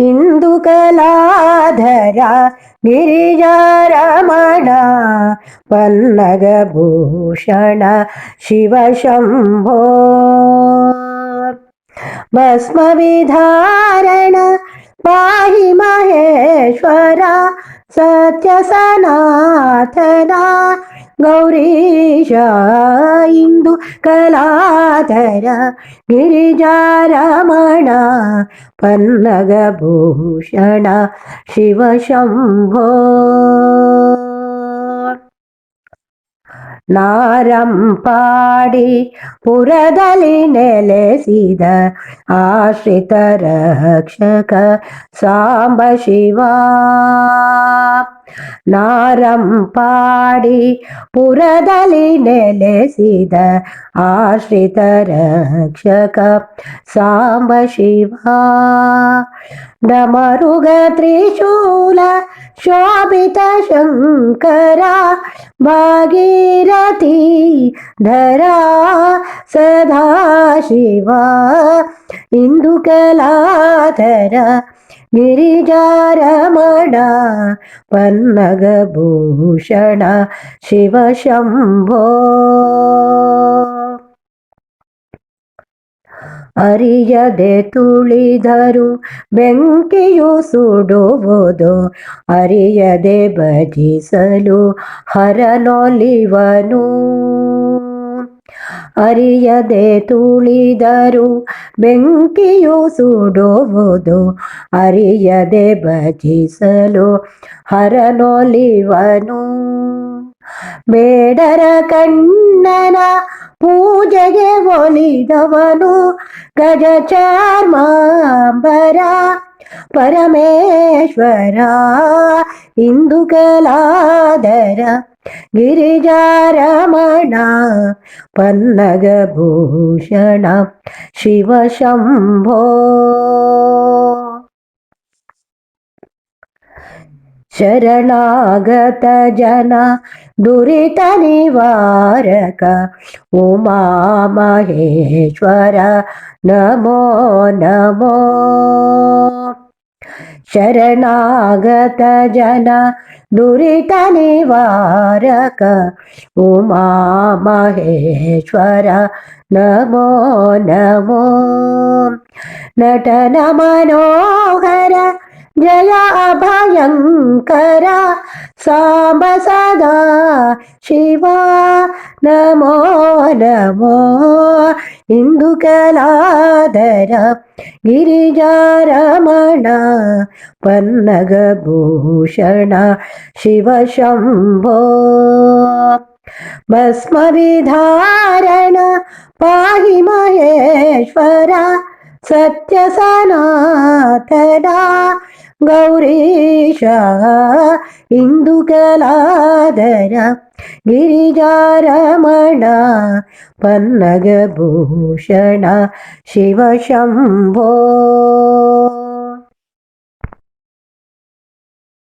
ഇന്ദുകലാധര ഗിരിജാരമണ പന്നഗഭൂഷണ ശിവശംഭോ ഭസ്മവിധാരണ പാഹി മഹേശ്വര സത്യസനാഥന ಗೌರೀಶ ಇಂದು ಕಲಾಧರ ಗಿರಿಜಾರಮಣ ಪನ್ನಗಭೂಷಣ ಶಿವಶಂಭೋ ನಾರಂಪಾಡಿ ಪುರದಲ್ಲಿ ನೆಲೆಸಿದ ಆಶ್ರಿತ ರಕ್ಷಕ ಸಾಂಬ ಶಿವ. నారం పాడి పురదలి నెలసిద ఆశ్రిత రక్షక సాంబ శివ నమరుగ త్రిశూల ശോഭിത ശങ്കര ഭാഗീരഥി ധരാ സദാശിവ ഇന്ദുകലാധര गिरिजारमण पन्नगभूषण शिवशम्भो ಅರಿಯದೆ ತುಳಿದರು, ಬೆಂಕಿಯು ಸುಡುವುದು. ಅರಿಯದೆ ಭಜಿಸಲು ಹರನೊಲಿವನು. ಅರಿಯದೆ ತುಳಿದರು, ಬೆಂಕಿಯು ಸುಡುವುದು. ಅರಿಯದೆ ಭಜಿಸಲು ಹರನೊಲಿವನು. ಬೇಡರ ಕಣ್ಣನ ಪೂಜೆಗೆ ಒಲಿದವನು ಗಜ ಚಾರ್ಮಾಂಬರ ಪರಮೇಶ್ವರ ಇಂದು ಕಲಾದರ ಗಿರಿಜಾರಮಣ ಪನ್ನಗಭೂಷಣ ಶಿವಶಂಭೋ ಶರಣಾಗತ ಜನ ದುರಿತ ನಿವಾರಕ ಉಮಾ ಮಹೇಶ್ವರ ನಮೋ ನಮೋ ಶರಣಾಗತ ಜನ ದುರಿತ ನಿವಾರಕ ಉಮಾ ಮಹೇಶ್ವರ ನಮೋ ನಮೋ ನಟನ ಮನೋಹರ जया भयङ्करा साम्ब सदा शिवा नमो नमो। इन्दुकलादर गिरिजारमण पन्नगभूषण शिवशम्भो भस्मविधारण पाहि महेश्वरा सत्य सनातना गौरीश इन्दुकलादर गिरिजारमण पन्नगभूषण शिवशम्भो